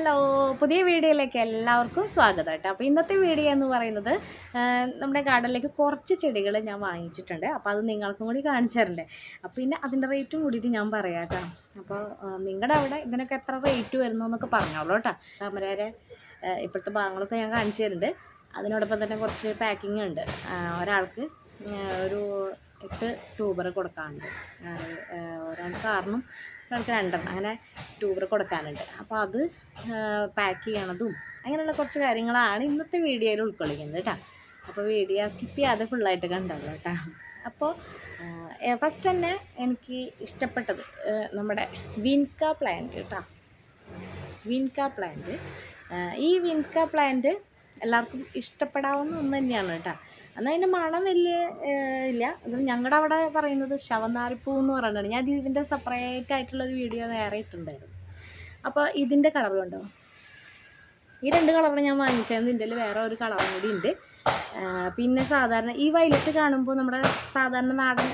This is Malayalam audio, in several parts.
ഹലോ പുതിയ വീഡിയോയിലേക്ക് എല്ലാവർക്കും സ്വാഗതം കേട്ടോ. അപ്പോൾ ഇന്നത്തെ വീഡിയോ എന്ന് പറയുന്നത് നമ്മുടെ ഗാർഡനിലേക്ക് കുറച്ച് ചെടികൾ ഞാൻ വാങ്ങിച്ചിട്ടുണ്ട്. അപ്പോൾ അത് നിങ്ങൾക്കും കൂടി കാണിച്ചു തരണ്ടേ. അപ്പോൾ പിന്നെ അതിന്റെ റേറ്റും കൂടിയിട്ട് ഞാൻ പറയാം കേട്ടോ. അപ്പോൾ നിങ്ങളുടെ അവിടെ ഇതിനൊക്കെ എത്ര റേറ്റ് വരുന്നു എന്നൊക്കെ പറഞ്ഞോളൂ കേട്ടോ. താമരയുടെ ഇപ്പോഴത്തെ ഭാഗങ്ങളൊക്കെ ഞാൻ കാണിച്ചു തരുന്നുണ്ട് അതിനോടൊപ്പം തന്നെ കുറച്ച് പാക്കിംഗ് ഉണ്ട്. ഒരാൾക്ക് ഒരു എട്ട് ട്യൂബർ കൊടുക്കാനുണ്ട്. ഒരാൾക്ക് ആറിനും ഒരാൾക്ക് രണ്ടെണ്ണം. അങ്ങനെ ട്യൂബർ കൊടുക്കാനുണ്ട്. അപ്പോൾ അത് പാക്ക് ചെയ്യണതും അങ്ങനെയുള്ള കുറച്ച് കാര്യങ്ങളാണ് ഇന്നത്തെ വീഡിയോയിൽ ഉൾക്കൊള്ളിക്കുന്നത് കേട്ടോ. അപ്പോൾ വീഡിയോ സ്കിപ്പ് ചെയ്യാതെ ഫുള്ളായിട്ട് കണ്ടല്ലോ കേട്ടോ. അപ്പോൾ ഫസ്റ്റ് തന്നെ എനിക്ക് ഇഷ്ടപ്പെട്ടത് നമ്മുടെ വിൻക പ്ലാന്റ് കേട്ടോ. വിൻക പ്ലാന്റ് ഈ വിൻക പ്ലാന്റ് എല്ലാവർക്കും ഇഷ്ടപ്പെടാവുന്ന ഒന്ന് തന്നെയാണ് കേട്ടോ. എന്നാൽ അതിന്റെ മണം വലിയ ഇല്ല. അത് ഞങ്ങളുടെ അവിടെ പറയുന്നത് ശവനാരിപ്പൂ എന്ന് പറയുന്നത് ഞാൻ ഇതിന്റെ സെപ്പറേറ്റ് ആയിട്ടുള്ളൊരു വീഡിയോ വേറെ ഇട്ടുണ്ടായിരുന്നു അപ്പോൾ ഇതിന്റെ കളർ കണ്ടോ? ഈ രണ്ട് കളറാണ് ഞാൻ വാങ്ങിച്ചത് ഇതിന്റെ വേറെ ഒരു കളറും കൂടി ഉണ്ട് പിന്നെ സാധാരണ ഈ വയലറ്റ് കാണുമ്പോൾ നമ്മുടെ സാധാരണ നാടൻ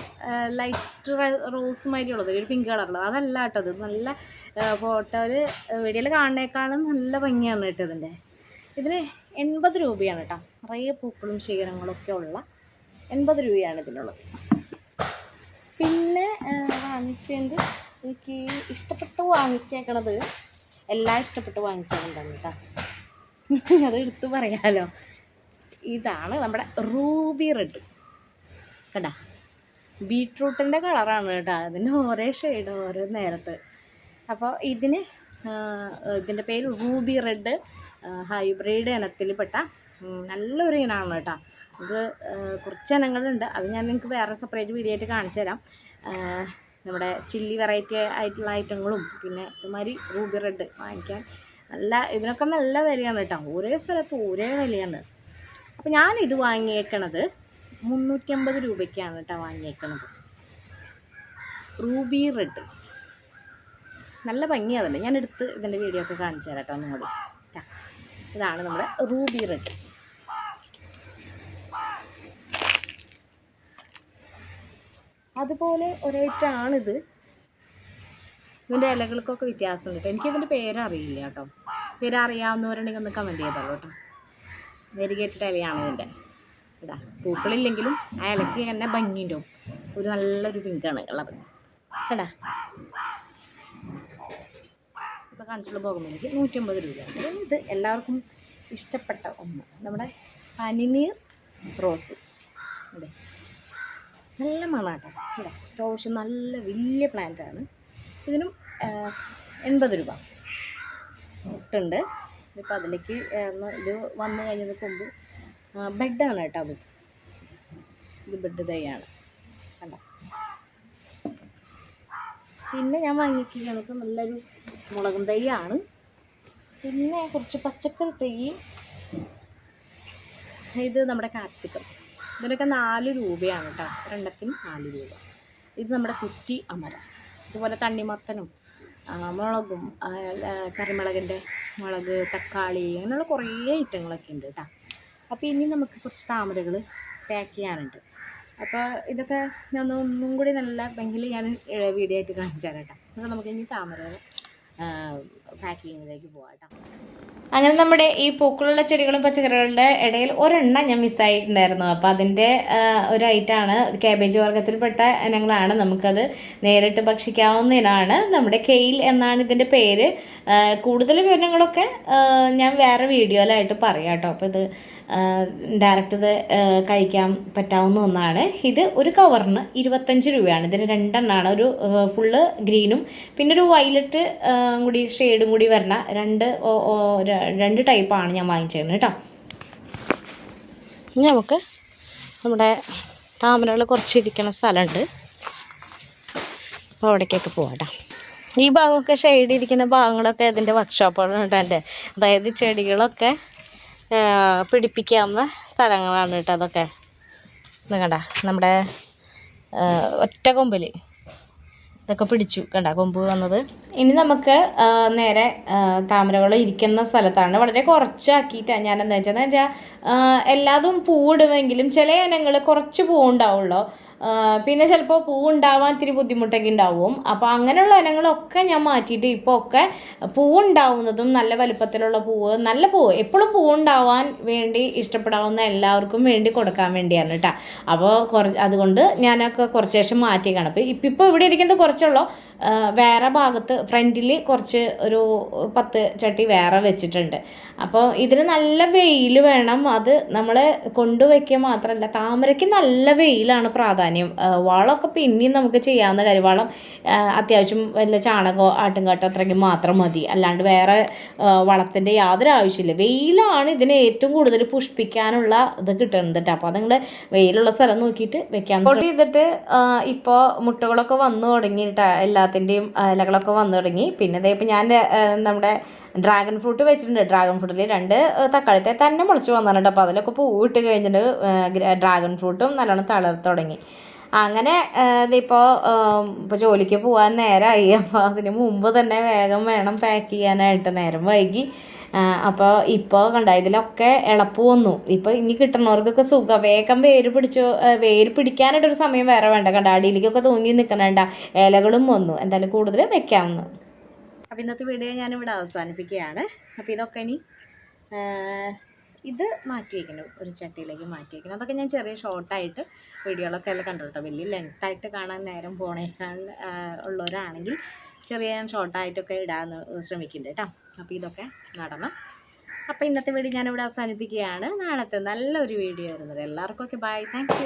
ലൈറ്റ് റോസ് മാതിരി ഉള്ളത് ഒരു പിങ്ക് കളറുള്ളത് അതല്ല കേട്ടോ ഇത്. നല്ല ഫോട്ടോയിൽ വീഡിയോയിൽ കാണുന്നേക്കാളും നല്ല ഭംഗിയാണ് കേട്ടോ ഇതിന്റെ ഇതിന് എൺപത് രൂപയാണ് കേട്ടോ. നിറയെ പൂക്കളും ശേഖരങ്ങളൊക്കെ ഉള്ള എൺപത് രൂപയാണ് ഇതിനുള്ളത്. പിന്നെ വാങ്ങിച്ചത് എനിക്ക് ഇഷ്ടപ്പെട്ട് വാങ്ങിച്ചേക്കണത് എല്ലാം ഇഷ്ടപ്പെട്ട് വാങ്ങിച്ചേക്കണ്ടാണ് കേട്ടോ. അത് എടുത്ത് പറയാലോ. ഇതാണ് നമ്മുടെ റൂബി റെഡ്. കേട്ടാ ബീട്രൂട്ടിന്റെ കളറാണ് കേട്ടോ. അതിന് ഓരോ ഷെയ്ഡ് ഓരോ നേരത്ത്. അപ്പോൾ ഇതിന് ഇതിന്റെ പേര് റൂബി റെഡ്. ഹൈബ്രിഡ് ഇനത്തിൽപ്പെട്ട നല്ലൊരു ഇനമാണ് കേട്ടോ. ഇത് കുറച്ച് ഇനങ്ങളുണ്ട്. അത് ഞാൻ നിങ്ങൾക്ക് വേറെ സെപ്പറേറ്റ് വീഡിയോ ആയിട്ട് കാണിച്ചു തരാം. നമ്മുടെ ചില്ലി വെറൈറ്റി ആയിട്ടുള്ള ഐറ്റങ്ങളും പിന്നെ ഇതുമാതിരി റൂബി റെഡ് വാങ്ങിക്കാൻ നല്ല ഇതിനൊക്കെ നല്ല വിലയാണ് കേട്ടോ. ഓരോ സ്ഥലത്ത് ഓരോ വിലയാണ്. അപ്പോൾ ഞാനിത് വാങ്ങിയേക്കണത് മുന്നൂറ്റമ്പത് രൂപയ്ക്കാണ് കേട്ടോ വാങ്ങിയേക്കണത്. റൂബി റെഡ് നല്ല ഭംഗിയാതല്ലേ ഞാൻ എടുത്ത് ഇതിന്റെ വീഡിയോ ഒക്കെ കാണിച്ചു തരാം കേട്ടോ ട്ടാ. ഇതാണ് നമ്മുടെ റൂബി റെഡ്. അതുപോലെ ഒരേറ്റാണിത്. ഇതിന്റെ ഇലകൾക്കൊക്കെ വ്യത്യാസമുണ്ട് കേട്ടോ. എനിക്കിതിന്റെ പേരറിയില്ല കേട്ടോ. പേരറിയാവുന്നവരുണ്ടെങ്കിൽ ഒന്ന് കമന്റ് ചെയ്തോളൂ കേട്ടോ. വെരികേറ്റഡ് ഇലയാണ് ഇതിന്റെ ഇതാ പൂക്കളില്ലെങ്കിലും ആ ഇലയ്ക്ക് തന്നെ ഭംഗിയുണ്ടാവും ഒരു നല്ലൊരു പിങ്കാണ് കളർ കേട്ടാ കാണിച്ചുള്ള ബോഗമേലേക്ക് നൂറ്റമ്പത് രൂപ. ഇത് എല്ലാവർക്കും ഇഷ്ടപ്പെട്ട ഒന്ന്. നമ്മുടെ പനിനീർ റോസ്. അതെ നല്ല മണാട്ടോ. ഇവിടെ അത്യാവശ്യം നല്ല വലിയ പ്ലാന്റാണ് ഇതിനും എൺപത് രൂപ. മുട്ടുണ്ട് ഇപ്പോൾ അതിലേക്ക് ഇത് വന്നു കഴിഞ്ഞത് കൊമ്പ് ബെഡാണ് കേട്ടോ അത്. ഇത് ബെഡ് തൈയാണ് കണ്ടോ? പിന്നെ ഞാൻ വാങ്ങിക്കുന്നത് നല്ലൊരു മുളകും തൈയാണ്. പിന്നെ കുറച്ച് പച്ചക്കറി തൈ ഇത് നമ്മുടെ കാപ്സിക്കം ഇതിനൊക്കെ നാല് രൂപയാണ് കേട്ടോ രണ്ടത്തിന് നാല് രൂപ. ഇത് നമ്മുടെ കുറ്റി അമര. ഇതുപോലെ തണ്ണിമത്തനും മുളകും കറിമുളകിന്റെ മുളക് തക്കാളി അങ്ങനെയുള്ള കുറേ ഐറ്റങ്ങളൊക്കെ ഉണ്ട് കേട്ടോ അപ്പോൾ ഇനി നമുക്ക് കുറച്ച് താമരകൾ പാക്ക് ചെയ്യാനുണ്ട്. അപ്പോൾ ഇതൊക്കെ ഞാൻ ഒന്നും കൂടി നല്ല ഭംഗിയിൽ ഞാൻ വീഡിയോ ആയിട്ട് കാണിച്ചു അപ്പോൾ നമുക്ക് ഇനി താമരകൾ പാക്കിങ്ങിലേക്ക് പോകാം കേട്ടോ അങ്ങനെ നമ്മുടെ ഈ പൂക്കളുള്ള ചെടികളും പച്ചക്കറികളുടെ ഇടയിൽ ഒരെണ്ണം ഞാൻ മിസ്സായിട്ടുണ്ടായിരുന്നു അപ്പോൾ അതിന്റെ ഒരു ഐറ്റാണ് കാബേജ് വർഗത്തിൽപ്പെട്ട ഇനങ്ങളാണ് നമുക്കത് നേരിട്ട് ഭക്ഷിക്കാവുന്ന ഇനമാണ് നമ്മുടെ കെയിൽ എന്നാണ് ഇതിന്റെ പേര്. കൂടുതൽ വിവരങ്ങളൊക്കെ ഞാൻ വേറെ വീഡിയോയിലായിട്ട് പറയാം കേട്ടോ അപ്പോൾ ഇത് ഡയറക്റ്റ് ഇത് കഴിക്കാൻ പറ്റാവുന്ന ഒന്നാണ്. ഇത് ഒരു കവറിന് ഇരുപത്തഞ്ച് രൂപയാണ്. ഇതിന് രണ്ടെണ്ണമാണ് ഒരു ഫുള്ള് ഗ്രീനും പിന്നെ ഒരു വയലറ്റ് കൂടി ഷെയ്ഡും കൂടി വരുന്ന രണ്ട് രണ്ട് ടൈപ്പാണ് ഞാൻ വാങ്ങിച്ചിരുന്നത് കേട്ടോ ഇനി നമുക്ക് നമ്മുടെ താമരകൾ കുറച്ചിരിക്കുന്ന സ്ഥലമുണ്ട് അപ്പോൾ അവിടേക്കൊക്കെ പോകട്ടോ കേട്ടോ ഈ ഭാഗമൊക്കെ ഷെയ്ഡ് ഇരിക്കുന്ന ഭാഗങ്ങളൊക്കെ ഇതിന്റെ കേട്ടോ എന്റെ. അതായത് ചെടികളൊക്കെ പിടിപ്പിക്കാവുന്ന സ്ഥലങ്ങളാണ് കേട്ടോ അതൊക്കെ. കണ്ട നമ്മുടെ ഒറ്റ കൊമ്പിൽ ഇതൊക്കെ പിടിച്ചു. കണ്ട കൊമ്പ് വന്നത്. ഇനി നമുക്ക് നേരെ താമരകൾ ഇരിക്കുന്ന സ്ഥലത്താണ് വളരെ കുറച്ചാക്കിയിട്ടാണ് ഞാൻ എന്താ വെച്ചാൽ വെച്ചാൽ എല്ലാതും പൂവിടുമെങ്കിലും ചില ഇനങ്ങൾ കുറച്ച് പൂവുണ്ടാവുള്ളൂ. പിന്നെ ചിലപ്പോൾ പൂ ഉണ്ടാവാൻ ഇത്തിരി ബുദ്ധിമുട്ടൊക്കെ ഉണ്ടാവും. അപ്പോൾ അങ്ങനെയുള്ള ഇനങ്ങളൊക്കെ ഞാൻ മാറ്റിയിട്ട് ഇപ്പോൾ ഒക്കെ പൂ ഉണ്ടാവുന്നതും നല്ല വലുപ്പത്തിലുള്ള പൂവ് നല്ല പൂവ് എപ്പോഴും പൂ ഉണ്ടാവാൻ വേണ്ടി ഇഷ്ടപ്പെടാവുന്ന എല്ലാവർക്കും വേണ്ടി കൊടുക്കാൻ വേണ്ടിയാണ് കേട്ടോ അപ്പോൾ കുറ അതുകൊണ്ട് ഞാനൊക്കെ കുറച്ച് ശേഷം മാറ്റിയേക്കാണ്. അപ്പോൾ ഇപ്പം ഇപ്പോൾ ഇവിടെ ഇരിക്കുന്നത് കുറച്ചുള്ളൂ. വേറെ ഭാഗത്ത് ഫ്രണ്ടിൽ കുറച്ച് ഒരു പത്ത് ചട്ടി വേറെ വെച്ചിട്ടുണ്ട്. അപ്പോൾ ഇതിന് നല്ല വെയിൽ വേണം. അത് നമ്മൾ കൊണ്ടുവയ്ക്കുക മാത്രമല്ല താമരയ്ക്ക് നല്ല വെയിലാണ് പ്രാധാന്യം. വളമൊക്കെ പിന്നെയും നമുക്ക് ചെയ്യാവുന്ന കാര്യം വളം അത്യാവശ്യം വല്ല ചാണകമോ ആട്ടുംകാട്ടോ അത്രയ്ക്ക് മാത്രം മതി. അല്ലാണ്ട് വേറെ വളത്തിന്റെ യാതൊരു ആവശ്യമില്ല. വെയിലാണ് ഇതിന് ഏറ്റവും കൂടുതൽ പുഷ്പിക്കാനുള്ള ഇത് കിട്ടുന്നത് കേട്ടോ അപ്പോൾ അത് നിങ്ങൾ വെയിലുള്ള സ്ഥലം നോക്കിയിട്ട് വെക്കാൻ ചെയ്തിട്ട് ഇപ്പോൾ മുട്ടകളൊക്കെ വന്നു തുടങ്ങിയിട്ട് എല്ലാത്തിന്റെയും ഇലകളൊക്കെ വന്നു തുടങ്ങി. പിന്നെ ദേ ഇപ്പം ഞാൻ നമ്മുടെ ഡ്രാഗൺ ഫ്രൂട്ട് വെച്ചിട്ടുണ്ട്. ഡ്രാഗൺ ഫ്രൂട്ടിൽ രണ്ട് തക്കാളിത്തെ തന്നെ മുളച്ച് വന്നാണ് അപ്പോൾ അതിലൊക്കെ പൂവിട്ട് കഴിഞ്ഞിട്ട് ഡ്രാഗൺ ഫ്രൂട്ടും നല്ലോണം തളർത്ത് തുടങ്ങി. അങ്ങനെ ഇതിപ്പോൾ ഇപ്പോൾ ജോലിക്ക് പോകാൻ നേരമായി അപ്പോൾ അതിന് മുമ്പ് തന്നെ വേഗം വേണം പാക്ക് ചെയ്യാനായിട്ട് നേരം വൈകി. അപ്പോൾ ഇപ്പോൾ കണ്ട ഇതിലൊക്കെ ഇളപ്പ് വന്നു. ഇപ്പോൾ ഇനി കിട്ടുന്നവർക്കൊക്കെ സുഖം. വേഗം വേര് പിടിച്ചു വേര് പിടിക്കാനായിട്ടൊരു സമയം വേറെ വേണ്ട. കണ്ട അടിയിലേക്കൊക്കെ തൂങ്ങി നിൽക്കണേണ്ട ഇലകളും വന്നു. എന്തായാലും കൂടുതൽ വെക്കാമെന്ന് അപ്പോൾ ഇന്നത്തെ വീഡിയോ ഞാനിവിടെ അവസാനിപ്പിക്കുകയാണ്. അപ്പോൾ ഇതൊക്കെ ഇനി ഇത് മാറ്റി വയ്ക്കണം ഒരു ചട്ടിയിലേക്ക് മാറ്റി വയ്ക്കണം അതൊക്കെ ഞാൻ ചെറിയ ഷോർട്ടായിട്ട് വീഡിയോകളൊക്കെ എല്ലാം കണ്ടു കേട്ടോ. വലിയ ലെങ്ത്തായിട്ട് കാണാൻ നേരം പോണേക്കാൾ ഉള്ളവരാണെങ്കിൽ ചെറിയ ഞാൻ ഷോർട്ടായിട്ടൊക്കെ ഇടാൻ ശ്രമിക്കുന്നുണ്ട് കേട്ടോ. അപ്പോൾ ഇതൊക്കെ നടണം. അപ്പോൾ ഇന്നത്തെ വീഡിയോ ഞാനിവിടെ അവസാനിപ്പിക്കുകയാണ്. നാളത്തെ നല്ലൊരു വീഡിയോ വരുന്നത് എല്ലാവർക്കും ഒക്കെ ബൈ താങ്ക്